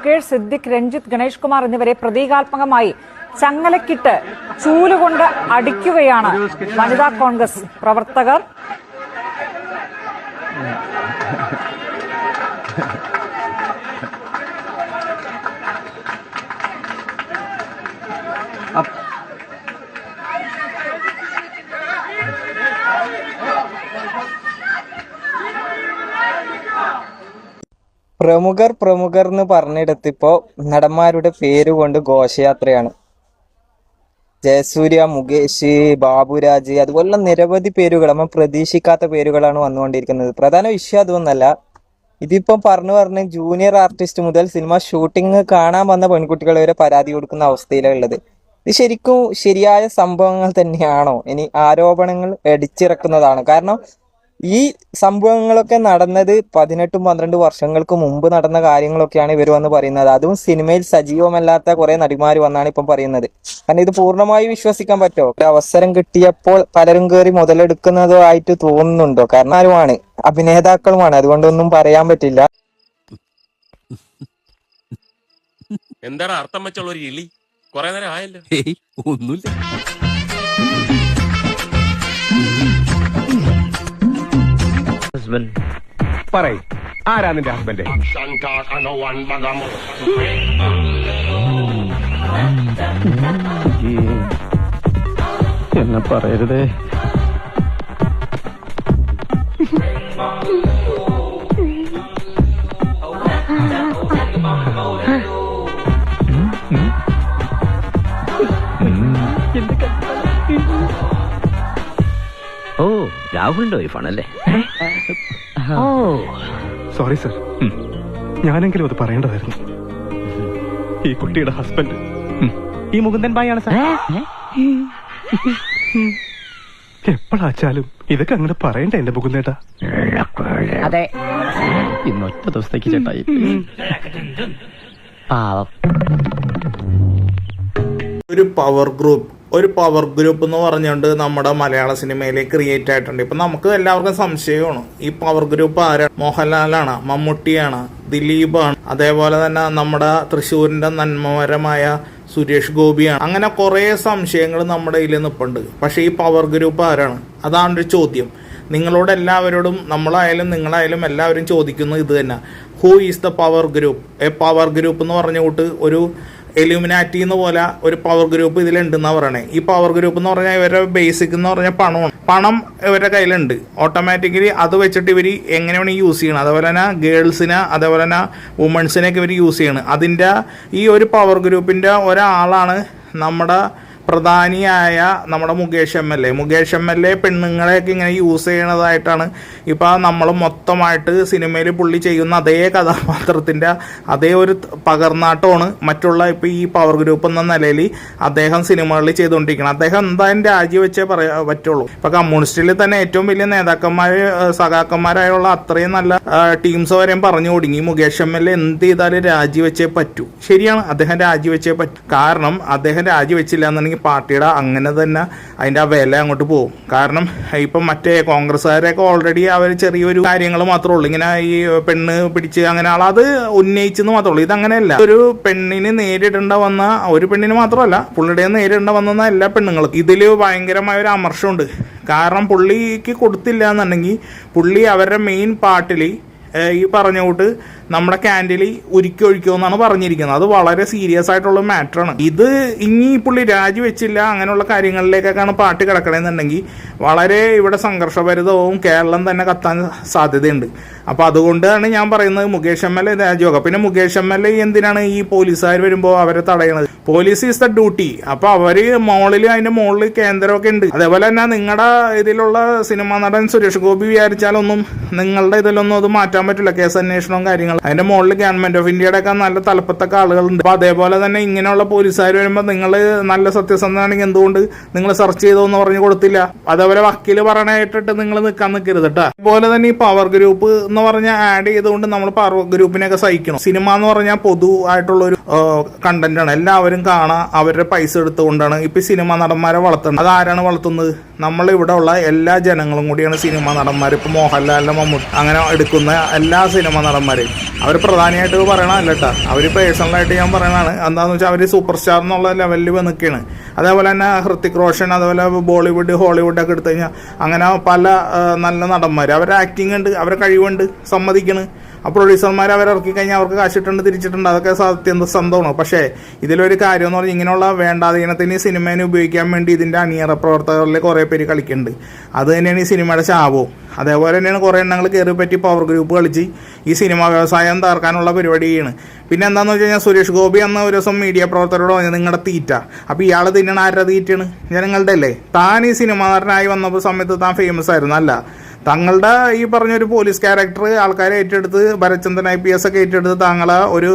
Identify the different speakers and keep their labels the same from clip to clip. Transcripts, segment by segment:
Speaker 1: മുകേഷ് സിദ്ദിഖ് രഞ്ജിത്ത് ഗണേഷ് കുമാർ എന്നിവരെ പ്രതീകാത്മകമായി ചങ്ങലക്കിട്ട് ചൂലുകൊണ്ട് അടിക്കുകയാണ് വനിതാ കോൺഗ്രസ് പ്രവർത്തകർ.
Speaker 2: പ്രമുഖർ പ്രമുഖർ എന്ന് പറഞ്ഞെടുത്തിപ്പോ നടന്മാരുടെ പേര് കൊണ്ട് ഘോഷയാത്രയാണ്. ജയസൂര്യ മുകേഷ് ബാബുരാജ് അതുപോലെ നിരവധി പേരുകൾ നമ്മൾ പ്രതീക്ഷിക്കാത്ത പേരുകളാണ് വന്നുകൊണ്ടിരിക്കുന്നത്. പ്രധാന വിഷയം അതൊന്നല്ല ഇതിപ്പം പറഞ്ഞു പറഞ്ഞ് ജൂനിയർ ആർട്ടിസ്റ്റ് മുതൽ സിനിമ ഷൂട്ടിംഗ് കാണാൻ വന്ന പെൺകുട്ടികൾ വരെ പരാതി കൊടുക്കുന്ന അവസ്ഥയിലാണ് ഉള്ളത്. ഇത് ശരിക്കും ശരിയായ സംഭവങ്ങൾ തന്നെയാണോ? ഇനി ആരോപണങ്ങൾ അടിച്ചിറക്കുന്നതാണ്. കാരണം ഈ സംഭവങ്ങളൊക്കെ നടന്നത് പതിനെട്ടും പന്ത്രണ്ട് വർഷങ്ങൾക്ക് മുമ്പ് നടന്ന കാര്യങ്ങളൊക്കെയാണ് ഇവർ വന്ന് പറയുന്നത്. അതും സിനിമയിൽ സജീവമല്ലാത്ത കുറെ നടിമാർ വന്നാണ് ഇപ്പം പറയുന്നത്. കാരണം ഇത് പൂർണമായി വിശ്വസിക്കാൻ പറ്റുമോ ഒരു അവസരം കിട്ടിയപ്പോൾ പലരും കയറി മുതലെടുക്കുന്നതോ ആയിട്ട് തോന്നുന്നുണ്ടോ? കാരണം ആരുമാണ്? അഭിനേതാക്കളുമാണ്. അതുകൊണ്ടൊന്നും പറയാൻ പറ്റില്ല.
Speaker 3: എന്താണ് അർത്ഥം വെച്ചുള്ള ഒരു ഇളി കൊറേ നേരം ആയല്ലോ.
Speaker 4: ഏയ് ഒന്നുമില്ല
Speaker 5: പറയ്. ആരാ നിന്റെ ഹസ്ബൻഡ്? എന്നെ പറയരുതേ.
Speaker 4: ഓ രാഹുലിന്റെ വൈഫാണല്ലേ ഓ.
Speaker 5: സോറി സർ ഞാനെങ്കിലും അത് പറയേണ്ടതായിരുന്നു. ഈ കുട്ടിയുടെ ഹസ്ബൻഡ് ഈ മുകുന്ദൻ ബായാണ് സാർ എപ്പോഴാച്ചാലും ഇതൊക്കെ അങ്ങനെ പറയണ്ട എന്റെ മുകുന്ദേട്ടാ?
Speaker 4: അതെ. ഇന്നൊറ്റ ദിവസത്തേക്ക് ചേട്ടായി. പാവം.
Speaker 6: ഒരു പവർ ഗ്രൂപ്പ് ഒരു പവർ ഗ്രൂപ്പ് എന്ന് പറഞ്ഞുകൊണ്ട് നമ്മുടെ മലയാള സിനിമയിൽ ക്രിയേറ്റ് ആയിട്ടുണ്ട്. ഇപ്പം നമുക്ക് എല്ലാവർക്കും സംശയമാണ്. ഈ പവർ ഗ്രൂപ്പ് ആരാണ് മോഹൻലാലാണ് മമ്മൂട്ടിയാണ് ദിലീപാണ്. അതേപോലെ തന്നെ നമ്മുടെ തൃശ്ശൂരിന്റെ നന്മപരമായ സുരേഷ് ഗോപിയാണ്. അങ്ങനെ കുറേ സംശയങ്ങൾ നമ്മുടെ ഇതിൽ നിൽപ്പുണ്ട് പക്ഷേ ഈ പവർ ഗ്രൂപ്പ് ആരാണ്? അതാണ് ഒരു ചോദ്യം. നിങ്ങളോട് എല്ലാവരോടും നമ്മളായാലും നിങ്ങളായാലും എല്ലാവരും ചോദിക്കുന്നത് ഇത് തന്നെ. Who is the power group a power group എന്ന് പറഞ്ഞ കൂട്ട് ഒരു എലിമിനാറ്റി എന്ന് പോലെ ഒരു പവർ ഗ്രൂപ്പ് ഇതിലുണ്ടെന്നാണ് പറയണേ. ഈ പവർ ഗ്രൂപ്പ് എന്ന് പറഞ്ഞാൽ ഇവരുടെ ബേസിക് എന്ന് പറഞ്ഞാൽ പണമാണ്. പണം ഇവരുടെ കയ്യിലുണ്ട്. ഓട്ടോമാറ്റിക്കലി അത് വെച്ചിട്ട് ഇവർ എങ്ങനെയാണ് യൂസ് ചെയ്യണം. അതേപോലെ തന്നെ ഗേൾസിനെ അതേപോലെ തന്നെ വുമൺസിനെയൊക്കെ ഇവർ യൂസ് ചെയ്യണം. അതിന്റെ ഈ ഒരു പവർ ഗ്രൂപ്പിന്റെ ഒരാളാണ് നമ്മുടെ പ്രധാനിയായ നമ്മുടെ Mukesh M L A. Mukesh M L A പെണ്ണുങ്ങളെയൊക്കെ ഇങ്ങനെ യൂസ് ചെയ്യണതായിട്ടാണ് ഇപ്പോൾ നമ്മൾ മൊത്തമായിട്ട് സിനിമയിൽ പുള്ളി ചെയ്യുന്ന അതേ കഥാപാത്രത്തിന്റെ അതേ ഒരു പകർന്നാട്ടമാണ് മറ്റുള്ള ഇപ്പോൾ ഈ പവർ ഗ്രൂപ്പ് എന്ന നിലയിൽ അദ്ദേഹം സിനിമകളിൽ ചെയ്തുകൊണ്ടിരിക്കുന്നത് അദ്ദേഹം എന്തായാലും രാജിവെച്ചേ പറയാ പറ്റുള്ളൂ. ഇപ്പോൾ കമ്മ്യൂണിസ്റ്റിൽ തന്നെ ഏറ്റവും വലിയ നേതാക്കന്മാർ സഖാക്കന്മാരായുള്ള അത്രയും നല്ല ടീംസ് വരെയും പറഞ്ഞു കൊടുങ്ങി മുകേഷ് എം എൽ എ എന്ത് ചെയ്താലും രാജിവെച്ചേ പറ്റൂ. ശരിയാണ് അദ്ദേഹം രാജിവെച്ചേ പറ്റൂ. കാരണം അദ്ദേഹം രാജിവെച്ചില്ല എന്നുണ്ടെങ്കിൽ പാർട്ടിയുടെ അങ്ങനെ തന്നെ അതിന്റെ ആ വില അങ്ങോട്ട് പോകും കാരണം ഇപ്പം മറ്റേ കോൺഗ്രസ്സുകാരൊക്കെ ഓൾറെഡി അവർ ചെറിയൊരു കാര്യങ്ങൾ മാത്രമേ ഉള്ളൂ. ഇങ്ങനെ ഈ പെണ്ണ് പിടിച്ച് അങ്ങനെ ആൾ അത് ഉന്നയിച്ചെന്ന് മാത്രമേ ഉള്ളൂ. ഇതങ്ങനെയല്ല. ഒരു പെണ്ണിന് നേരിടേണ്ട വന്ന ഒരു പെണ്ണിന് മാത്രമല്ല പുള്ളിയുടെ നേരിടേണ്ട വന്ന എല്ലാ പെണ്ണുങ്ങളും ഇതിൽ ഭയങ്കരമായ ഒരു അമർഷമുണ്ട്. കാരണം പുള്ളിക്ക് കൊടുത്തില്ല എന്നുണ്ടെങ്കിൽ പുള്ളി അവരുടെ മെയിൻ പാർട്ടിൽ ഈ പറഞ്ഞ കൂട്ട് നമ്മുടെ ക്യാൻഡിൽ ഉരുക്കി എന്നാണ് പറഞ്ഞിരിക്കുന്നത്. അത് വളരെ സീരിയസ് ആയിട്ടുള്ള മാറ്ററാണ് ഇത് ഇനി പുള്ളി രാജിവെച്ചില്ല അങ്ങനെയുള്ള കാര്യങ്ങളിലേക്കൊക്കെയാണ് പാട്ട് കിടക്കണമെന്നുണ്ടെങ്കിൽ വളരെ ഇവിടെ സംഘർഷഭരിതവും കേരളം തന്നെ കത്താൻ സാധ്യതയുണ്ട്. അപ്പോൾ അതുകൊണ്ടാണ് ഞാൻ പറയുന്നത് മുകേഷ് എം എൽ എ രാജിവെക്കുക പിന്നെ മുകേഷ് എം എൽ എ എന്തിനാണ് ഈ പോലീസുകാർ വരുമ്പോൾ അവരെ തടയണത്? പോലീസ് ഈസ് ദ ഡ്യൂട്ടി അപ്പോൾ അവർ മോളിൽ അതിന്റെ മുകളിൽ കേന്ദ്രമൊക്കെ ഉണ്ട്. അതേപോലെ തന്നെ നിങ്ങളുടെ ഇതിലുള്ള സിനിമാ നടൻ സുരേഷ് ഗോപി വിചാരിച്ചാലൊന്നും നിങ്ങളുടെ ഇതിലൊന്നും അത് മാറ്റാൻ പറ്റില്ല. കേസ് അന്വേഷണവും കാര്യങ്ങൾ അതിന്റെ മുകളിൽ ഗവൺമെന്റ് ഓഫ് ഇന്ത്യയുടെ ഒക്കെ നല്ല തലപ്പത്തൊക്കെ ആളുകളുണ്ട്. അപ്പൊ അതേപോലെ തന്നെ ഇങ്ങനെയുള്ള പോലീസുകാർ വരുമ്പോൾ നിങ്ങൾ നല്ല സത്യസന്ധമാണെങ്കിൽ എന്തുകൊണ്ട് നിങ്ങൾ സെർച്ച് ചെയ്തോ എന്ന് പറഞ്ഞു കൊടുത്തില്ല? അതേപോലെ വക്കീൽ പറയണായിട്ടിട്ട് നിങ്ങൾ നിൽക്കാൻ നിൽക്കരുത് കേട്ടോ അതുപോലെ തന്നെ ഈ പവർ ഗ്രൂപ്പ് എന്ന് പറഞ്ഞ ആഡ് ചെയ്തുകൊണ്ട് നമ്മൾ പവർ ഗ്രൂപ്പിനെയൊക്കെ സഹിക്കണം. സിനിമ എന്ന് പറഞ്ഞാൽ പൊതു ആയിട്ടുള്ള ഒരു കണ്ടന്റ് ആണ്. എല്ലാവരും കാണാൻ അവരുടെ പൈസ എടുത്തുകൊണ്ടാണ് ഇപ്പൊ സിനിമ നടന്മാരെ വളർത്തുന്നത്. അതാരാണ് വളർത്തുന്നത്? നമ്മൾ ഇവിടെ ഉള്ള എല്ലാ ജനങ്ങളും കൂടിയാണ് സിനിമ നടന്മാർ ഇപ്പൊ മോഹൻലാലിന്റെ മമ്മൂട്ടി അങ്ങനെ എടുക്കുന്ന എല്ലാ സിനിമ നടന്മാരെയും. അവർ പ്രധാനമായിട്ട് പറയണതല്ല കേട്ടോ അവർ പേഴ്സണലായിട്ട് ഞാൻ പറയണതാണ്. എന്താണെന്ന് വെച്ചാൽ അവർ സൂപ്പർ സ്റ്റാർ എന്നുള്ള ലെവലിൽ നിൽക്കുകയാണ് അതേപോലെ തന്നെ ഹൃത്തിക് റോഷൻ അതേപോലെ ബോളിവുഡ് ഹോളിവുഡ് ഒക്കെ എടുത്തു കഴിഞ്ഞാൽ അങ്ങനെ പല നല്ല നടന്മാർ അവരുടെ ആക്ടിങ് ഉണ്ട് അവരുടെ കഴിവുണ്ട് സമ്മതിക്കണ്. ആ പ്രൊഡ്യൂസർമാർ അവരെ ഇറക്കി കഴിഞ്ഞാൽ അവർക്ക് കാശിട്ടുണ്ട് തിരിച്ചിട്ടുണ്ട്. അതൊക്കെ സത്യസന്ധമാണ് പക്ഷേ ഇതിലൊരു കാര്യം എന്ന് പറഞ്ഞാൽ ഇങ്ങനെയുള്ള വേണ്ടാതീനത്തിന് ഈ സിനിമേനെ ഉപയോഗിക്കാൻ വേണ്ടി ഇതിന്റെ അണിയറ പ്രവർത്തകരിൽ കുറേ പേര് കളിക്കുന്നുണ്ട് അത് തന്നെയാണ് ഈ സിനിമയുടെ ശാപവും. അതേപോലെ തന്നെയാണ് കുറേ എണ്ണങ്ങൾ കയറി പറ്റി പവർ ഗ്രൂപ്പ് കളിച്ച് ഈ സിനിമ വ്യവസായം തകർക്കാനുള്ള പരിപാടിയാണ്. പിന്നെ എന്താണെന്ന് വെച്ച് കഴിഞ്ഞാൽ സുരേഷ് ഗോപി എന്ന ഒരു ദിവസം മീഡിയ പ്രവർത്തകരോട് പറഞ്ഞു നിങ്ങളുടെ തീറ്റ. അപ്പോൾ ഇയാൾ തിന്നണ ആരുടെ തീറ്റയാണ്? ജനങ്ങളുടെ അല്ലേ? താൻ ഈ സിനിമ നടനായി വന്നപ്പോൾ സമയത്ത് താൻ ഫേമസ് ആയിരുന്നു അല്ല തങ്ങളുടെ ഈ പറഞ്ഞൊരു പോലീസ് ക്യാരക്ടർ ആൾക്കാരെ ഏറ്റെടുത്ത് ഭരചന്ദ്രൻ ഐ പി എസ് ഒക്കെ ഏറ്റെടുത്ത് താങ്കളെ ഒരു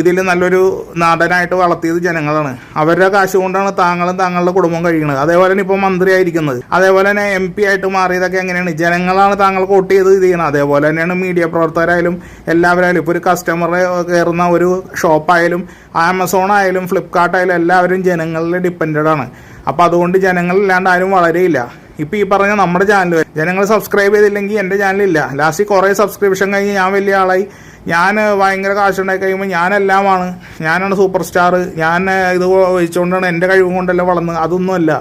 Speaker 6: ഇതിൽ നല്ലൊരു നാടനായിട്ട് വളർത്തിയത് ജനങ്ങളാണ്. അവരുടെ കാശ് കൊണ്ടാണ് താങ്കളും താങ്കളുടെ കുടുംബം കഴിയുന്നത്. അതേപോലെ തന്നെ ഇപ്പോൾ മന്ത്രിയായിരിക്കുന്നത് അതേപോലെ തന്നെ എം പി ആയിട്ട് മാറിയതൊക്കെ എങ്ങനെയാണ്? ജനങ്ങളാണ് താങ്കൾ വോട്ട് ചെയ്ത് ഇത് ചെയ്യുന്നത് അതേപോലെ തന്നെയാണ് മീഡിയ പ്രവർത്തകരായാലും എല്ലാവരായാലും ഇപ്പോൾ ഒരു കസ്റ്റമറെ കയറുന്ന ഒരു ഷോപ്പായാലും ആമസോൺ ആയാലും ഫ്ലിപ്കാർട്ട് ആയാലും എല്ലാവരും ജനങ്ങളിൽ ഡിപ്പെൻഡഡ് ആണ്. അപ്പോൾ അതുകൊണ്ട് ജനങ്ങളില്ലാണ്ട് ആരും വളരെയില്ല. ഇപ്പൊ ഈ പറഞ്ഞ നമ്മുടെ ചാനൽ ജനങ്ങൾ സബ്സ്ക്രൈബ് ചെയ്തില്ലെങ്കിൽ എന്റെ ചാനലില്ല ലാസ്റ്റ് കുറെ സബ്സ്ക്രിപ്ഷൻ കഴിഞ്ഞ് ഞാൻ വലിയ ആളായി. ഞാൻ ഭയങ്കര കാശുണ്ടായി കഴിയുമ്പോൾ ഞാനെല്ലാമാണ്. ഞാനാണ് സൂപ്പർ സ്റ്റാർ ഞാൻ ഇത് വെച്ചുകൊണ്ടാണ് എന്റെ കഴിവും കൊണ്ടല്ല വളർന്നത് അതൊന്നുമല്ല.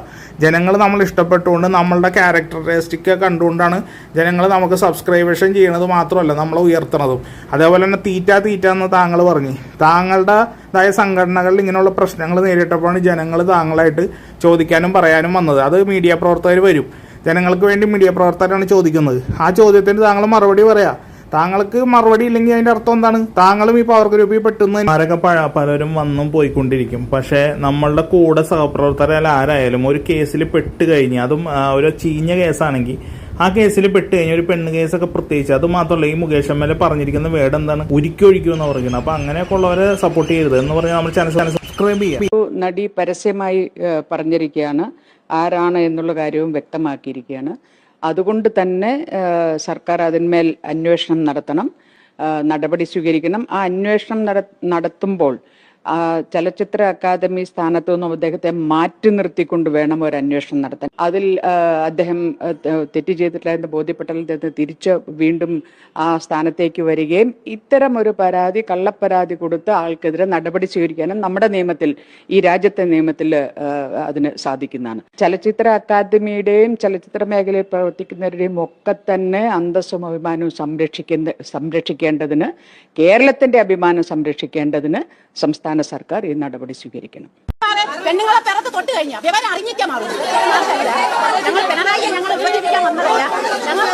Speaker 6: ജനങ്ങൾ നമ്മൾ ഇഷ്ടപ്പെട്ടുകൊണ്ട് നമ്മളുടെ ക്യാരക്ടറിസ്റ്റിക് കണ്ടുകൊണ്ടാണ് ജനങ്ങൾ നമുക്ക് സബ്സ്ക്രൈബേഷൻ ചെയ്യണത് മാത്രമല്ല നമ്മളെ ഉയർത്തണതും. അതേപോലെ തന്നെ തീറ്റ തീറ്റ എന്ന് താങ്കൾ പറഞ്ഞു. താങ്കളുടെ ഇതായ സംഘടനകളിൽ ഇങ്ങനെയുള്ള പ്രശ്നങ്ങൾ നേരിട്ടപ്പോഴാണ് ജനങ്ങൾ താങ്കളായിട്ട് ചോദിക്കാനും പറയാനും വന്നത്. അത് മീഡിയ പ്രവർത്തകർ വരും. ജനങ്ങൾക്ക് വേണ്ടി മീഡിയ പ്രവർത്തകരാണ് ചോദിക്കുന്നത്. ആ ചോദ്യത്തിന് താങ്കൾ മറുപടി പറയാ. താങ്കൾക്ക് മറുപടി ഇല്ലെങ്കിൽ അതിന്റെ അർത്ഥം എന്താണ്? താങ്കളും ഈ പവർ ഗ്രൂപ്പിൽ പെട്ടെന്ന് ആരൊക്കെ പലരും വന്നും പോയിക്കൊണ്ടിരിക്കും. പക്ഷേ നമ്മളുടെ കൂടെ സഹപ്രവർത്തകരായാലും ആരായാലും ഒരു കേസിൽ പെട്ട് കഴിഞ്ഞ് അതും ഒരു ചീഞ്ഞ കേസാണെങ്കിൽ ആ കേസിൽ പെട്ട് കഴിഞ്ഞ ഒരു പെണ്ണ് കേസൊക്കെ പ്രത്യേകിച്ച് അത് മാത്രമല്ല ഈ മുകേഷ് എം എൽ എ പറഞ്ഞിരിക്കുന്ന വേർഡ് എന്താണ് ഉരുക്കൊഴിക്കും എന്ന് പറയുന്നത്. അപ്പൊ അങ്ങനെയൊക്കെ ഉള്ളവരെ സപ്പോർട്ട് ചെയ്യരുത് എന്ന് പറഞ്ഞാൽ നമ്മൾ ചാനൽ സബ്സ്ക്രൈബ് ചെയ്യാം.
Speaker 7: നടി പരസ്യമായി പറഞ്ഞിരിക്കുകയാണ് ആരാണ് എന്നുള്ള കാര്യവും വ്യക്തമാക്കിയിരിക്കുകയാണ് അതുകൊണ്ട് തന്നെ സർക്കാർ അതിന്മേൽ അന്വേഷണം നടത്തണം നടപടി സ്വീകരിക്കണം. ആ അന്വേഷണം നട- നടത്തുമ്പോൾ ചലച്ചിത്ര അക്കാദമി സ്ഥാനത്തു നിന്നും അദ്ദേഹത്തെ മാറ്റി നിർത്തിക്കൊണ്ട് വേണം ഒരു അന്വേഷണം നടത്താൻ. അതിൽ അദ്ദേഹം തെറ്റ് ചെയ്തിട്ടില്ല എന്ന് ബോധ്യപ്പെട്ടാൽ അദ്ദേഹത്തെ തിരിച്ച് വീണ്ടും ആ സ്ഥാനത്തേക്ക് വരികയും ഇത്തരം ഒരു പരാതി കള്ളപ്പരാതി കൊടുത്ത് ആൾക്കെതിരെ നടപടി സ്വീകരിക്കാനും നമ്മുടെ നിയമത്തിൽ ഈ രാജ്യത്തെ നിയമത്തിൽ അതിന് സാധിക്കുന്നതാണ്. ചലച്ചിത്ര അക്കാദമിയുടെയും ചലച്ചിത്ര മേഖലയിൽ പ്രവർത്തിക്കുന്നവരുടെയും ഒക്കെ തന്നെ അന്തസ്സും അഭിമാനവും സംരക്ഷിക്കുന്ന സംരക്ഷിക്കേണ്ടതിന് കേരളത്തിന്റെ അഭിമാനം സംരക്ഷിക്കേണ്ടതിന് സംസ്ഥാന സർക്കാർ ഈ നടപടി സ്വീകരിക്കണം
Speaker 8: പെണ്ണുങ്ങളെ പിറത്ത് തൊട്ട് കഴിഞ്ഞാൽ വിവരം അറിഞ്ഞിക്കാൻ ഞങ്ങൾ പിണറായി ഞങ്ങൾ വിഭജിപ്പിക്കാൻ വന്നതല്ല ഞങ്ങൾ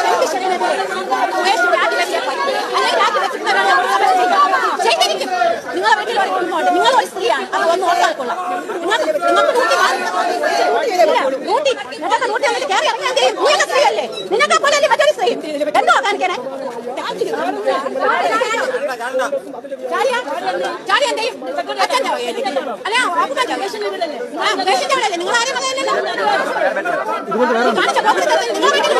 Speaker 8: നിങ്ങളെ വീട്ടിൽ ഒരു നിങ്ങൾ ഒരു സ്ത്രീയാണ് അത് ഒന്ന് നിങ്ങൾ നിങ്ങൾക്ക് നിങ്ങൾക്ക് ഡ്യൂട്ടി വന്നിട്ട് കയറി ഇറങ്ങിയാൽ ചെയ്യും നീ എന്നെ സ്ത്രീയല്ലേ നിനക്ക് പോലെ മറ്റൊരു എന്തോ കാണിക്കണേ ചാടി എന്ത് ചെയ്യും അച്ഛന്റെ അല്ല അപ്പൂപ്പന്റെ ആ പേഷ്യന്റെ അവിടെ നിങ്ങൾ ആരും പറയുന്നില്ല കാണിച്ച പോക്കറ്റ് നിങ്ങൾ വീട്ടിൽ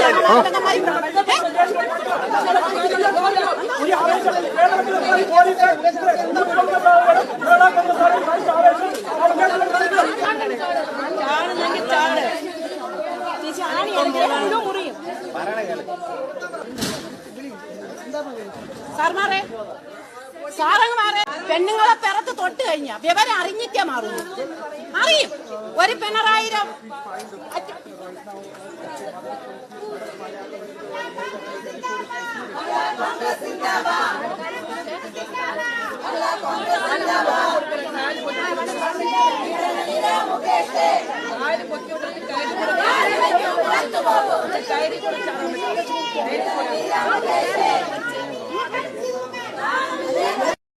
Speaker 8: സാർമാരെ സാറങ്ങമാരെ പെണ്ണുങ്ങളെ പിറത്ത് തൊട്ട് കഴിഞ്ഞാ വിവരം അറിഞ്ഞിട്ടേ മാറുന്നു അറിയും ഒരു പിണറായിരം
Speaker 9: കയറി